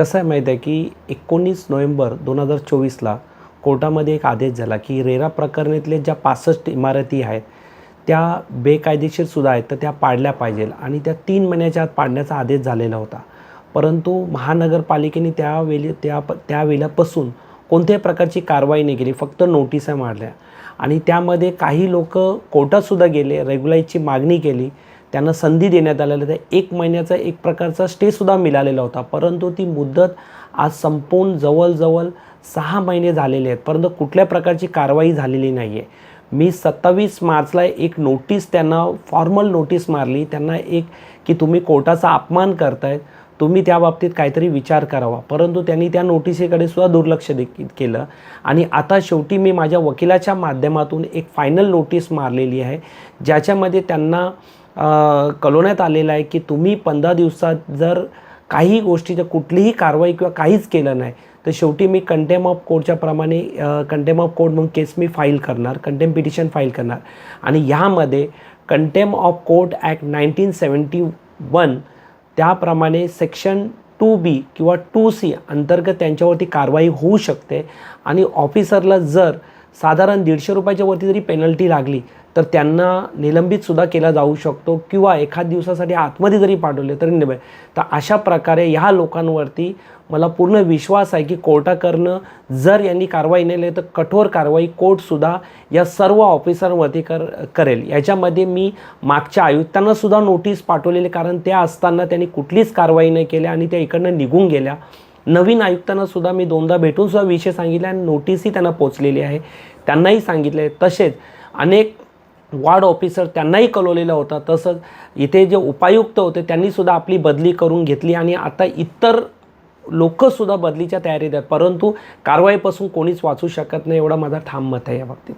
कसं आहे माहीत आहे की एकोणीस नोव्हेंबर दोन हजार चोवीसला कोर्टामध्ये एक आदेश झाला की रेरा प्रकरणातले ज्या पासष्ट इमारती आहेत त्या बेकायदेशीर सुद्धा आहेत तर त्या पाडल्या पाहिजे. आणि त्या तीन महिन्याच्या आत पाडण्याचा आदेश झालेला होता. परंतु महानगरपालिकेने त्यावेळी त्या त्यावेळेपासून कोणत्याही प्रकारची कारवाई नाही केली फक्त नोटिसा मारल्या आणि त्यामध्ये काही लोक कोर्टातसुद्धा गेले रेग्युलाईजची मागणी केली. त्यांना संधी देण्यात आलेल्या त्या एक महिन्याचा एक प्रकारचा स्टेसुद्धा मिळालेला होता. परंतु ती मुदत आज संपून जवळजवळ सहा महिने झालेले आहेत. परंतु कुठल्या प्रकारची कारवाई झालेली नाही आहे मी सत्तावीस मार्चला एक नोटीस त्यांना फॉर्मल नोटीस मारली. त्यांना एक की तुम्ही कोर्टाचा अपमान करतायत तुम्ही त्या बाबतीत काहीतरी विचार करावा. परंतु त्यांनी त्या नोटिसेकडे सुद्धा दुर्लक्ष देखील केलं. आणि आता शेवटी मी माझ्या वकिलाच्या माध्यमातून एक फायनल नोटीस मारलेली आहे. ज्याच्यामध्ये त्यांना कळवण्यात आलेलं आहे की तुम्ही पंधरा दिवसात जर काही गोष्टीच्या कुठलीही कारवाई किंवा काहीच केलं नाही तर शेवटी मी कंटेम ऑफ कोर्टच्या प्रमाणे कंटेम ऑफ कोर्ट म्हणून केस मी फाईल करणार कंटेम पिटिशन फाईल करणार. आणि ह्यामध्ये contempt of court act nineteen seventy one त्याप्रमाणे सेक्शन टू बी किंवा टू सी अंतर्गत त्यांच्यावरती कारवाई होऊ शकते. आणि ऑफिसरला जर साधारण दीडशे रुपयाच्या वरती जरी पेनल्टी लागली तर त्यांना निलंबितसुद्धा केला जाऊ शकतो किंवा एखाद दिवसासाठी आतमध्ये जरी पाठवले तरी निलंबित तर अशा प्रकारे ह्या लोकांवरती मला पूर्ण विश्वास आहे की कोर्टाकडनं जर यांनी कारवाई नाही तर कठोर कारवाई कोर्टसुद्धा या सर्व ऑफिसरवरती कर करेल. याच्यामध्ये मी मागच्या आयुक्तांनासुद्धा नोटीस पाठवलेली कारण त्या असताना त्यांनी कुठलीच कारवाई नाही केली आणि त्या इकडनं निघून गेल्या. नवीन आयुक्तांना सुद्धा मी दोनदा भेटून सुद्धा विषय सांगितला आणि नोटीसही त्यांना पोचलेली आहे. त्यांनाही सांगितले तसेच अनेक वार्ड ऑफिसर त्यांनाही कळवलेला होता. तसंच इथे जे उपायुक्त होते त्यांनीसुद्धा आपली बदली करून घेतली आणि आता इतर लोकसुद्धा बदलीच्या तयारीत आहेत. परंतु कारवाईपासून कोणीच वाचू शकत नाही एवढा माझा ठाम मत आहे या बाबतीत.